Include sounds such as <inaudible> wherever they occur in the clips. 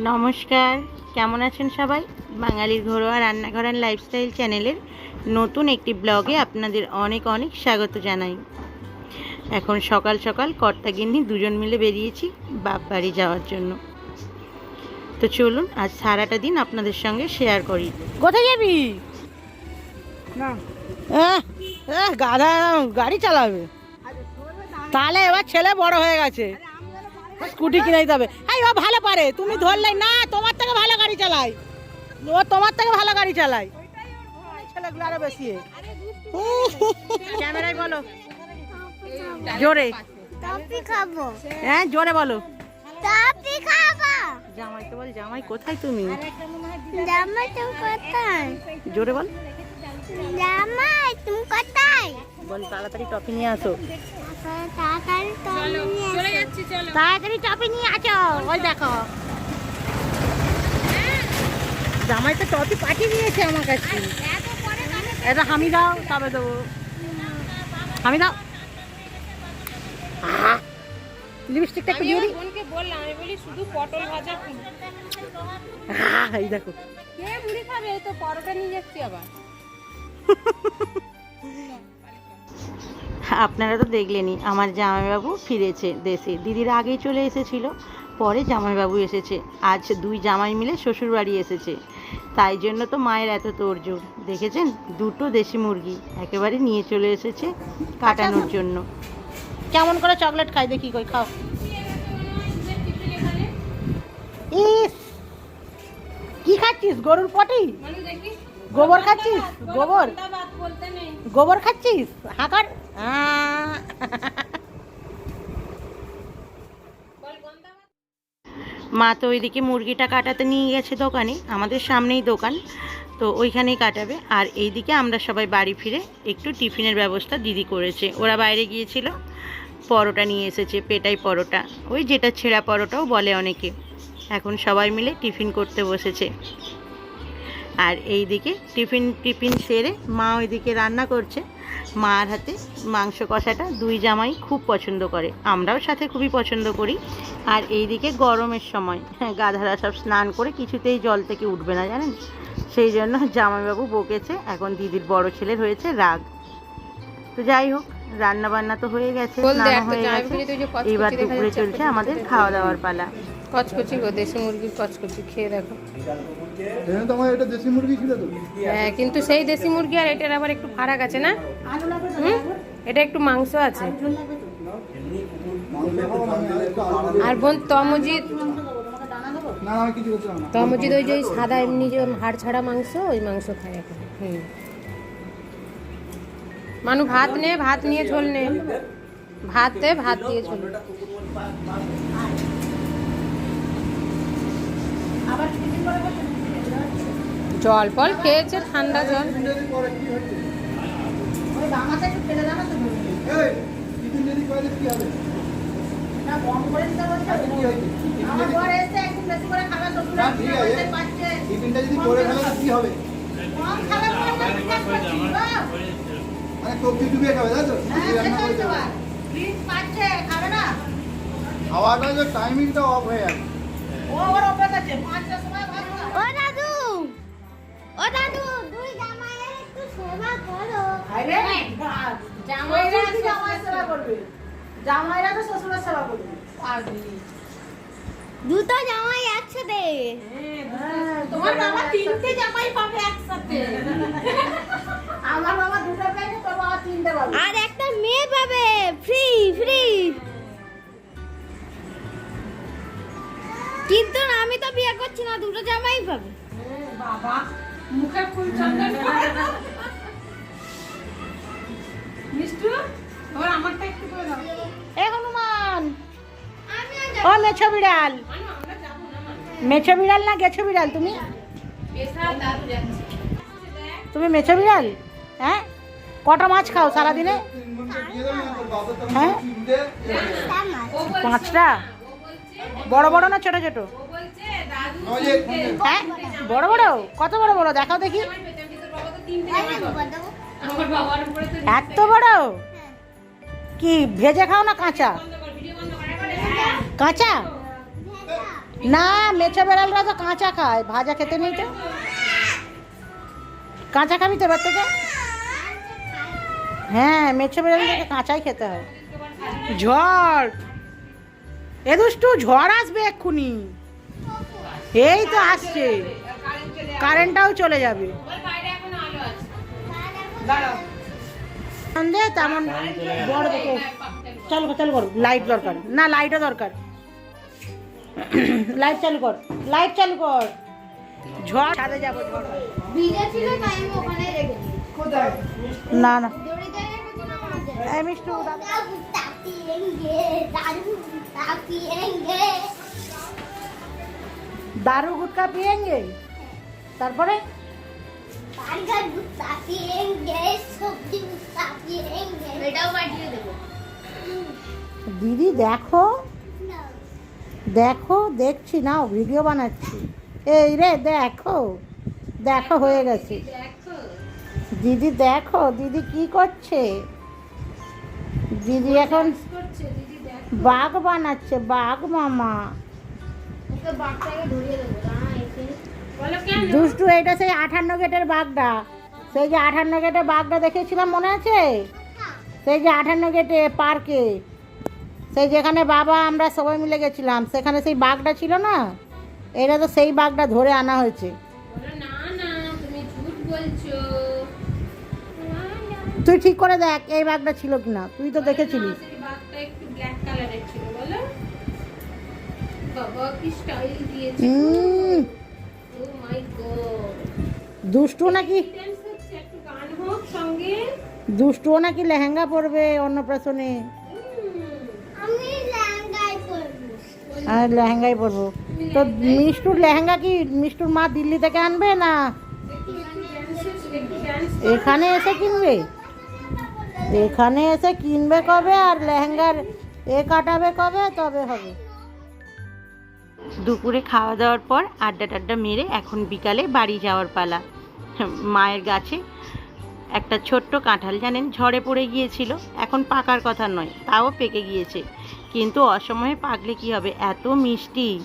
নমস্কার কেমন আছেন সবাই? বাঙালির ঘরোয়া রান্নাঘর অ্যান্ড লাইফস্টাইল চ্যানেলের নতুন একটি ব্লগে আপনাদের অনেক অনেক স্বাগত জানাই। এখন সকাল সকাল কর্তা গিন্নি দুজন মিলে বেরিয়েছি বাপ বাড়ি যাওয়ার জন্য। তো চলুন আজ সারাটা দিন আপনাদের সঙ্গে শেয়ার করি। কোথায় যাবি? না। গাধা গাড়ি চালাবে। তাহলে এবার ছেলে বড় হয়ে গেছে। স্কুটি কিনে দিতে হবে এই ও ভালো পারে। তুমি ধরলে না তোমার থেকে ভালো গাড়ি চালায় ও তোমার থেকে ভালো গাড়ি চালায় ছেলেগুলো আরও বেশি। ক্যামেরায় বলো। জোরে। টপি খাব। হ্যাঁ জোরে বলো। টপি খাব। জামাই তো বল জামাই কোথায় তুমি? জামাই তুমি কোথায়? জোরে বল। জামাই তুমি কোথায়? বল তাড়াতাড়ি টপি নিয়ে আসো। তাড়াতাড়ি টপি নিয়ে এসো। তাড়াতাড়ি টপি নিয়ে আসো ওই দেখো। জামাই তো টপি পাঠিয়ে দিয়েছে আমার কাছে। এটা হামি দাও তবে দেবো। হামি দাও। লিপস্টিকটা একটু দিয়ে দিই। বোনকে বললাম আমি বলি শুধু পটল ভাজা এই দেখো। কে মুড়ি খাবে? এই তো পরোটা নিয়ে যাচ্ছি আবার। আপনারা তো দেখলেনই, আমার জামাইবাবু ফিরেছে দেশে। দিদির আগেই চলে এসেছিল, পরে জামাইবাবু এসেছে। আজ দুই জামাই মিলে শ্বশুর বাড়ি এসেছে। তাই জন্য তো মায়ের এত তোড়জোড় দেখেছেন? দুটো দেশি মুরগি একেবারে নিয়ে চলে এসেছে কাটানোর জন্য। কেমন করে চকলেট খাই দেখি কই, খাও। কি খাচ্ছিস? গরুর পটি? দেখি গোবর খাচ্ছিস? গোবর? গোবর খাচ্ছিস? হাঁকার? মা তো ওইদিকে মুরগিটা কাটাতে নিয়ে গেছে দোকানে আমাদের সামনেই দোকান তো ওইখানেই কাটাবে। আর এইদিকে আমরা সবাই বাড়ি ফিরে একটু টিফিনের ব্যবস্থা দিদি করেছে। ওরা বাইরে গিয়েছিল পরোটা নিয়ে এসেছে পেটাই পরোটা। ওই যেটা ছেঁড়া পরোটাও বলে অনেকে। এখন সবাই মিলে টিফিন করতে বসেছে। আর এইদিকে টিফিন টিফিন সেরে মা ওইদিকে রান্না করছে। মার হাতে মাংস কষাটা দুই জামাই খুব পছন্দ করে। আমরাও সাথে খুবই পছন্দ করি। আর এইদিকে গরমের সময় হ্যাঁ <laughs> গাধারা সব স্নান করে কিছুতেই জল থেকে উঠবে না জানেন? সেই জন্য জামাইবাবু বকেছে এখন দিদির বড় ছেলের হয়েছে রাগ। তো যাই হোক রান্না বান্না তো হয়ে গেছে হয়ে গেছে। এইবার দুপুরে চলছে আমাদের খাওয়া দাওয়ার পালা। কচকচি গো দেশি মুরগির কচকচি খেয়ে দেখো। তো আমার এটা দেশি মুরগি ছিল তো। হ্যাঁ কিন্তু সেই দেশি মুরগি আর এটার আবার একটু ফারাক আছে না? হুম? এটা একটু মাংস আছে। আর বোন তমজিৎ না না, আমি কিছু করছিলাম না। তমজিৎ ওই যে ওই সাদা এমনি যে হাড় ছাড়া মাংস ওই মাংস খায় এখন। হুম। মানু ভাত নে ভাত নিয়ে ঝোল নে। ভাত ভাত দিয়ে ঝোল। জল ফল খেয়েছে ঠান্ডা জল। আচ্ছা, মানে দেবে। খাওয়াটা টাইমিংটা অফ হয়ে যাবে। ও দাদু ও দাদু দুই জামাইয়ের একটু সেবা করো। জামাইরা তো শ্বশুরের সেবা করবে। দুটো জামাই একসাথে। তোমার বাবা তিনটে জামাই পাবে একসাথে। আমার বাবা দুটো পেয়েছে তোর বাবা তিনটে পাবে। আর একটা মেয়ে পাবে। ফ্রি ফ্রি কিন্তু আমি তো বিয়ে করছি না দুটো জামাই পাবে। বাবা মুখে ফুল চন্দন মিষ্টু ওর আমারটা একটু করে দাও। এ হনুমান ও মেছো বিড়াল। মেছো বিড়াল না গেছো বিড়াল তুমি? তুমি মেছো বিড়াল? হ্যাঁ? কটা মাছ খাও সারাদিনে? হ্যাঁ? চিনতে পাঁচটা? বড় বড় না ছোট ছোট? হ্যাঁ? বড় বড়? কত বড় বড়? দেখাও দেখি। এত বড়? কি ভেজে খাও না কাঁচা? কাঁচা? না মেছে বেড়ালরা তো কাঁচা খায়। ভাজা খেতে নেই তো। কাঁচা খাবি তো এবার থেকে হ্যাঁ মেছে বেড়ালটাকে কাঁচাই খেতে হয়। ঝড়! এ দুষ্টু, ঝড় আসবে এক্ষুনি। এই তো আসছে। কারেন্টটাও চলে যাবে। তেমন বড় চালু কর চালু কর লাইট দরকার। না লাইটও দরকার। লাইট চালু কর লাইট চালু কর। ঝড় ছাদে যাব না না। মিষ্টু। दारू गुटखा पियेंगे তারপরে? পিয়েঙ্গে পিয়েঙ্গে দিদি দেখো? দেখো দেখছি না ভিডিও বানাচ্ছি। এই রে দেখো। দেখো হয়ে গেছে। দিদি দেখো দিদি কি করছে? দিদি এখন বাঘ বানাচ্ছে বাঘ মামা। দুষ্টু এটা সেই আঠান্ন গেটের বাঘটা। সেই যে আঠান্ন গেটের বাঘটা দেখেছিলাম মনে আছে? সেই যে আঠান্ন গেটে পার্কে। সেই যেখানে বাবা আমরা সবাই মিলে গেছিলাম সেখানে সেই বাঘটা ছিল না? এটা তো সেই বাঘটা ধরে আনা হয়েছে। তুই ঠিক করে দেখ এই বাঘটা ছিল কিনা। তুই তো দেখেছিলিস ব্ল্যাক কালারের ছিল বলো? বাবা কি স্টাইল দিয়েছে। ও মাই গড দুষ্টু নাকি? একটু গান হোক সঙ্গে। দুষ্টুও নাকি লেহেঙ্গা পরবে অন্নপ্রাশনে? আমি লেহেঙ্গায় পরবো। আর লেহেঙ্গাই পরবো। তো মিষ্টুর লেহেঙ্গা কি মিষ্টুর মা দিল্লি থেকে আনবে না? এখানে এসে কিনবে? এখানে এসে কিনবে কবে? আর লেহেঙ্গার এ কাটাবে কবে? তবে হবে। দুপুরে খাওয়া দাওয়ার পর আড্ডা টাড্ডা মেরে এখন বিকালে বাড়ি যাওয়ার পালা। মায়ের গাছে একটা ছোট্ট কাঁঠাল জানেন ঝড়ে পড়ে গিয়েছিল। এখন পাকার কথা নয়, তাও পেকে গিয়েছে। কিন্তু অসময়ে পাকলে কি হবে? এত মিষ্টি।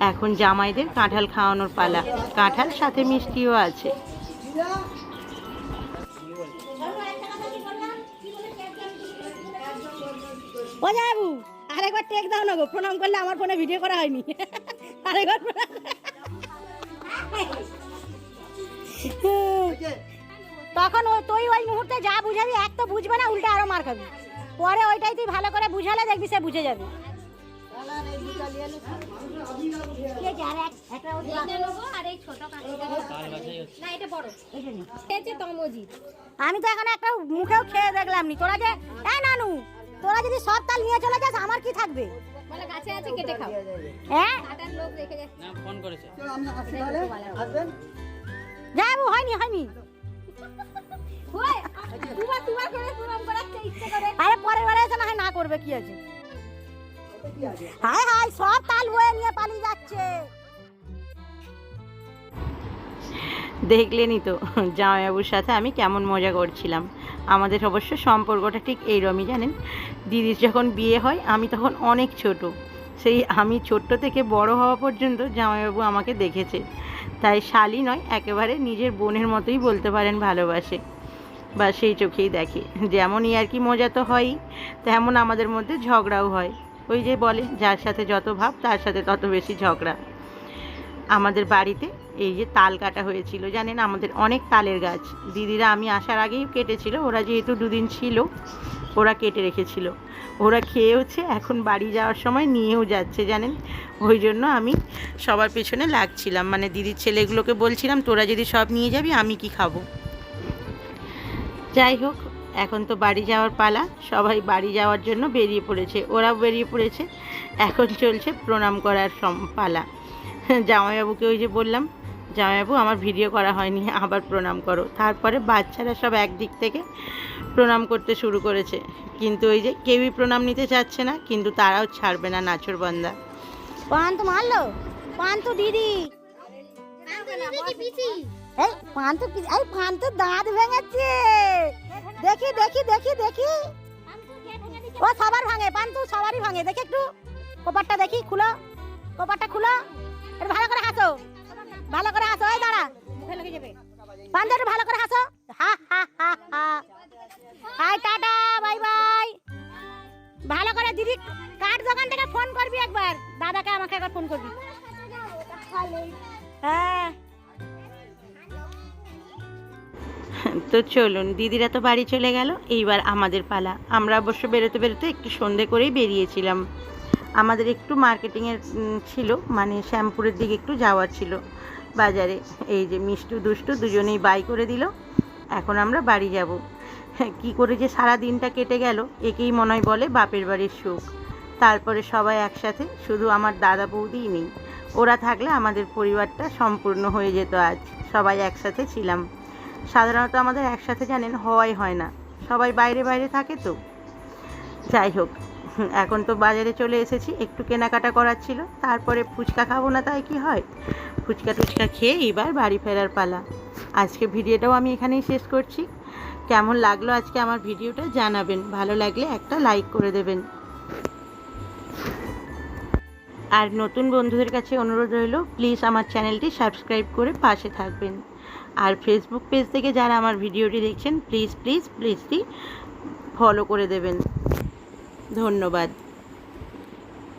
এখন জামাইদের কাঁঠাল খাওয়ানোর পালা। কাঁঠাল সাথে মিষ্টিও আছে। ও যাবু আরেকবার টেক দাও না গো প্রণাম করলে আমার ফোনে ভিডিও করা হয়নি। আরেকবার তখন ওই তুই ওই মুহূর্তে যা বুঝাবি এক তো বুঝবে না উল্টে আরও মার খাবি। পরে ওইটাই তুই ভালো করে বুঝালে দেখবি সে বুঝে যাবে। আমি তো এখন একটা মুখেও খেয়ে দেখলাম নি। তোরা যে এ নানু! তোরা যদি সব তাল নিয়ে চলে যাস আমার কি থাকবে? বলে গাছে আছে কেটে খাও। হ্যাঁ? কাটার লোক রেখে যাচ্ছে। চলো আমরা আসি আসবেন? যাব হয়নি হয়নি। দুবার দুবার করে প্রণাম করাতে ইচ্ছে করে। আরে পরের বারে এসে না হয় না করবে কি আছে? হায় হায় সব তাল বয়ে নিয়ে পালিয়ে যাচ্ছে। দেখলেনই তো জামাইবাবুর সাথে আমি কেমন মজা করছিলাম। আমাদের অবশ্য সম্পর্কটা ঠিক এইরমই, জানেন? দিদির যখন বিয়ে হয়, আমি তখন অনেক ছোট। সেই আমি ছোট্ট থেকে বড় হওয়া পর্যন্ত জামাইবাবু আমাকে দেখেছে। তাই শালি নয়, একেবারে নিজের বোনের মতোই বলতে পারেন ভালোবাসে। বা সেই চোখেই দেখে। যেমনই আর কি মজা তো হয়ই, তেমন আমাদের মধ্যে ঝগড়াও হয়। ওই যে বলে, যার সাথে যত ভাব, তার সাথে তত বেশি ঝগড়া। আমাদের বাড়িতে এই যে তাল কাটা হয়েছিল, জানেন আমাদের অনেক তালের গাছ। দিদিরা, আমি আসার আগেই কেটেছিল, ওরা যেহেতু দুদিন ছিল, ওরা কেটে রেখেছিল। ওরা খেয়েওছে, এখন বাড়ি যাওয়ার সময় নিয়েও যাচ্ছে, জানেন? ওই জন্য আমি সবার পেছনে লাগছিলাম। মানে দিদির ছেলেগুলোকে বলছিলাম, তোরা যদি সব নিয়ে যাবি, আমি কি খাব? যাই হোক, এখন তো বাড়ি যাওয়ার পালা। সবাই বাড়ি যাওয়ার জন্য বেরিয়ে পড়েছে। ওরাও বেরিয়ে পড়েছে। এখন চলছে প্রণাম করার পালা। জামাইবাবুকে ওই যে বললাম জামাইবাবু, আমার ভিডিও করা হয়নি, আবার প্রণাম করো। তারপরে বাচ্চারা সব একদিক থেকে প্রণাম করতে শুরু করেছে। কিন্তু ওই যে কেউই প্রণাম নিতে চাচ্ছে না, কিন্তু তারাও ছাড়বে না নাচর পান তো মারলো। পান তো দিদি দাঁত ভেঙেছে। দেখি দেখি দেখি দেখি। ও, সবার ভাঙে পান তো সবারই ভাঙে। দেখি একটু কপারটা দেখি, খুলো। কপারটা খুলো। ভালো করে হাসো চলুন, দিদিরা তো বাড়ি চলে গেল, এইবার আমাদের পালা। আমরা অবশ্য বেরোতে বেরোতে একটু সন্ধে করেই বেরিয়েছিলাম। আমাদের একটু মার্কেটিংয়ের ছিল মানে শ্যামপুরের দিকে একটু যাওয়ার ছিল বাজারে। এই যে মিষ্টু, দুষ্টু দুজনেই বাই করে দিল, এখন আমরা বাড়ি যাব। কি করে যে সারা দিনটা কেটে গেল, একেই মনে হয় বলে বাপের বাড়ির সুখ। তারপরে সবাই একসাথে, শুধু আমার দাদা বৌদিই নেই। ওরা থাকলে আমাদের পরিবারটা সম্পূর্ণ হয়ে যেত আজ। সবাই একসাথে ছিলাম। সাধারণত আমাদের একসাথে জানেন হওয়াই হয় না। সবাই বাইরে বাইরে থাকে তো। যাই হোক, এখন তো বাজারে চলে এসেছি, একটু কেনাকাটা করার ছিল, তারপরে ফুচকা খাব না তাই কি হয়? ফুচকা টুচকা খেয়ে এবার বাড়ি ফেরার পালা। আজকে ভিডিওটাও আমি এখানেই শেষ করছি। কেমন লাগল আজকে আমার ভিডিওটা জানাবেন। ভালো লাগলে একটা লাইক করে দেবেন। আর নতুন বন্ধুদের কাছে অনুরোধ রইল, প্লিজ আমার চ্যানেলটি সাবস্ক্রাইব করে পাশে থাকবেন। আর ফেসবুক পেজ থেকে যারা আমার ভিডিওটি দেখছেন প্লিজ প্লিজ প্লিজটি ফলো করে দেবেন। ধন্যবাদ।